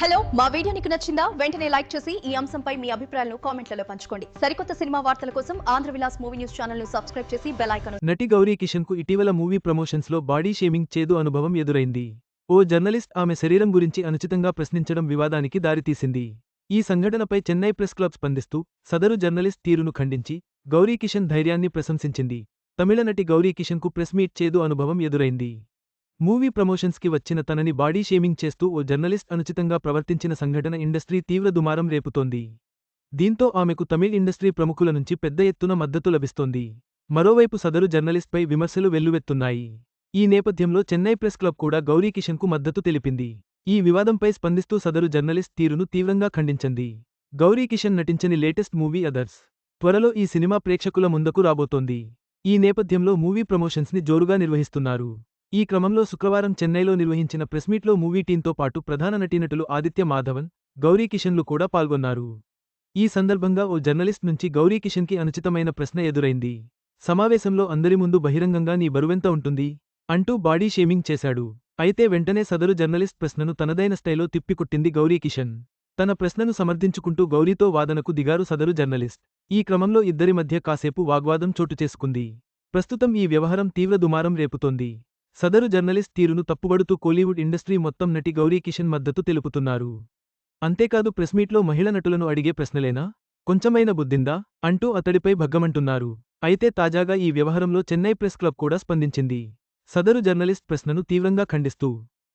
Hello మా video నీకు నచ్చిందా? వెంటనే లైక్ చేసి ఈ అంశంపై మీ అభిప్రాయాలను కామెంట్లలో పంచుకోండి. సరికొత్త సినిమా వార్తల కోసం ఆంధ్ర విలాస్ మూవీ న్యూస్ ఛానల్ను సబ్స్క్రైబ్ చేసి బెల్ ఐకాన్ నటి గౌరీ కిషన్కు ఇటీవల మూవీ ప్రమోషన్స్లో బాడీ షేమింగ్ చేదు అనుభవం ఎదురైంది. ఓ జర్నలిస్ట్ ఆమె శరీరం గురించి అనుచితంగా ప్రశ్నించడం వివాదానికి దారితీసింది. ఈ సంఘటనపై చెన్నై ప్రెస్ క్లబ్ స్పందిస్తూ సదరు జర్నలిస్ట్ తీరును ఖండించి గౌరీ కిషన్ ధైర్యాన్ని ప్రశంసించింది. తమిళ నటి గౌరీ కిషన్కు ప్రెస్ మీట్ చేదు అనుభవం ఎదురైంది. మూవీ ప్రమోషన్స్కి వచ్చిన తనని బాడీ షేమింగ్ చేస్తూ ఓ జర్నలిస్ట్ అనుచితంగా ప్రవర్తించిన సంఘటన ఇండస్ట్రీ తీవ్ర దుమారం రేపుతోంది. దీంతో ఆమెకు తమిళ్ ఇండస్ట్రీ ప్రముఖుల నుంచి పెద్ద ఎత్తున మద్దతు లభిస్తోంది. మరోవైపు సదరు జర్నలిస్ట్పై విమర్శలు వెల్లువెత్తున్నాయి. ఈ నేపథ్యంలో చెన్నై ప్రెస్ క్లబ్ కూడా గౌరీ కిషన్కు మద్దతు తెలిపింది. ఈ వివాదంపై స్పందిస్తూ సదరు జర్నలిస్ట్ తీరును తీవ్రంగా ఖండించింది. గౌరీ కిషన్ నటించని లేటెస్ట్ మూవీ అదర్స్. త్వరలో ఈ సినిమా ప్రేక్షకుల ముందుకు రాబోతోంది. ఈ నేపథ్యంలో మూవీ ప్రమోషన్స్ని జోరుగా నిర్వహిస్తున్నారు. ఈ క్రమంలో శుక్రవారం చెన్నైలో నిర్వహించిన ప్రెస్మీట్లో మూవీ టీంతో పాటు ప్రధాన నటీనటులు ఆదిత్య మాధవన్ గౌరీ కిషన్లు కూడా పాల్గొన్నారు. ఈ సందర్భంగా ఓ జర్నలిస్ట్ నుంచి గౌరీ కిషన్కి అనుచితమైన ప్రశ్న ఎదురైంది. సమావేశంలో అందరి ముందు బహిరంగంగా నీ బరువెంత ఉంటుంది అంటూ బాడీ షేమింగ్ చేశాడు. అయితే వెంటనే సదరు జర్నలిస్ట్ ప్రశ్నను తనదైన స్టైలో తిప్పికొట్టింది గౌరీ కిషన్. తన ప్రశ్నను సమర్థించుకుంటూ గౌరీతో వాదనకు దిగారు సదరు జర్నలిస్ట్. ఈ క్రమంలో ఇద్దరి మధ్య కాసేపు వాగ్వాదం చోటు చేసుకుంది. ప్రస్తుతం ఈ వ్యవహారం తీవ్ర దుమారం రేపుతోంది. సదరు జర్నలిస్ట్ తీరును తప్పుబడుతూ కోలీవుడ్ ఇండస్ట్రీ మొత్తం నటి గౌరీ కిషన్ మద్దతు తెలుపుతున్నారు. అంతేకాదు ప్రెస్మీట్లో మహిళ నటులను అడిగే ప్రశ్నలేనా? కొంచెమైన బుద్ధిందా? అంటూ అతడిపై భగ్గమంటున్నారు. అయితే తాజాగా ఈ వ్యవహారంలో చెన్నై ప్రెస్ క్లబ్ కూడా స్పందించింది. సదరు జర్నలిస్ట్ ప్రశ్నను తీవ్రంగా ఖండిస్తూ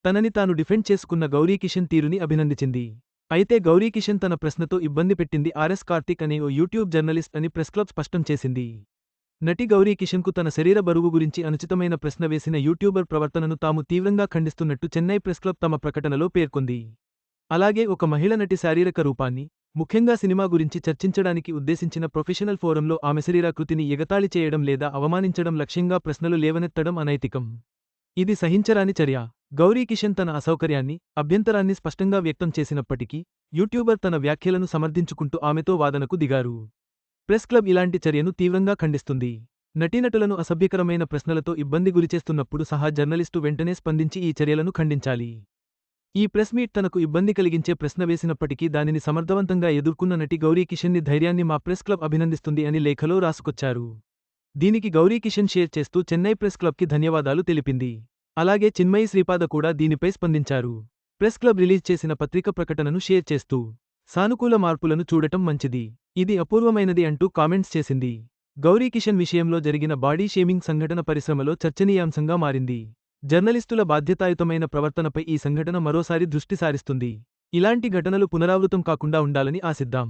తనని తాను డిఫెండ్ చేసుకున్న గౌరీ కిషన్ తీరుని అభినందించింది. అయితే గౌరీ కిషన్ తన ప్రశ్నతో ఇబ్బంది పెట్టింది ఆర్ఎస్ కార్తిక్ అనే ఓ యూట్యూబ్ జర్నలిస్ట్ అని ప్రెస్ క్లబ్ స్పష్టం చేసింది. నటి గౌరీ కిషన్కు తన శరీర బరువు గురించి అనుచితమైన ప్రశ్న వేసిన యూట్యూబర్ ప్రవర్తనను తాము తీవ్రంగా ఖండిస్తున్నట్టు చెన్నై ప్రెస్ క్లబ్ తమ ప్రకటనలో పేర్కొంది. అలాగే ఒక మహిళ నటి శారీరక రూపాన్ని ముఖ్యంగా సినిమా గురించి చర్చించడానికి ఉద్దేశించిన ప్రొఫెషనల్ ఫోరంలో ఆమె శరీరాకృతిని ఎగతాళి చేయడం లేదా అవమానించడం లక్ష్యంగా ప్రశ్నలు లేవనెత్తడం అనైతికం. ఇది సహించరాని చర్య. గౌరీ కిషన్ తన అసౌకర్యాన్ని అభ్యంతరాన్ని స్పష్టంగా వ్యక్తం చేసినప్పటికీ యూట్యూబర్ తన వ్యాఖ్యలను సమర్థించుకుంటూ ఆమెతో వాదనకు దిగారు. ప్రెస్ క్లబ్ ఇలాంటి చర్యను తీవ్రంగా ఖండిస్తుంది. నటీనటులను అసభ్యకరమైన ప్రశ్నలతో ఇబ్బంది గురిచేస్తున్నప్పుడు సహా జర్నలిస్టు వెంటనే స్పందించి ఈ చర్యలను ఖండించాలి. ఈ ప్రెస్ మీట్ తనకు ఇబ్బంది కలిగించే ప్రశ్న వేసినప్పటికీ దానిని సమర్థవంతంగా ఎదుర్కొన్న నటి గౌరీ కిషన్ని ధైర్యాన్ని మా ప్రెస్ క్లబ్ అభినందిస్తుంది అని లేఖలో రాసుకొచ్చారు. దీనికి గౌరీ కిషన్ షేర్ చేస్తూ చెన్నై ప్రెస్ క్లబ్కి ధన్యవాదాలు తెలిపింది. అలాగే చిన్మయి శ్రీపాద కూడా దీనిపై స్పందించారు. ప్రెస్ క్లబ్ రిలీజ్ చేసిన పత్రిక ప్రకటనను షేర్ చేస్తూ సానుకూల మార్పులను చూడటం మంచిది. ఇది అపూర్వమైనది అంటూ కామెంట్స్ చేసింది. గౌరీ కిషన్ విషయంలో జరిగిన బాడీ షేమింగ్ సంఘటన పరిశ్రమలో చర్చనీయాంశంగా మారింది. జర్నలిస్టుల బాధ్యతాయుతమైన ప్రవర్తనపై ఈ సంఘటన మరోసారి దృష్టి సారిస్తుంది. ఇలాంటి ఘటనలు పునరావృతం కాకుండా ఉండాలని ఆశిద్దాం.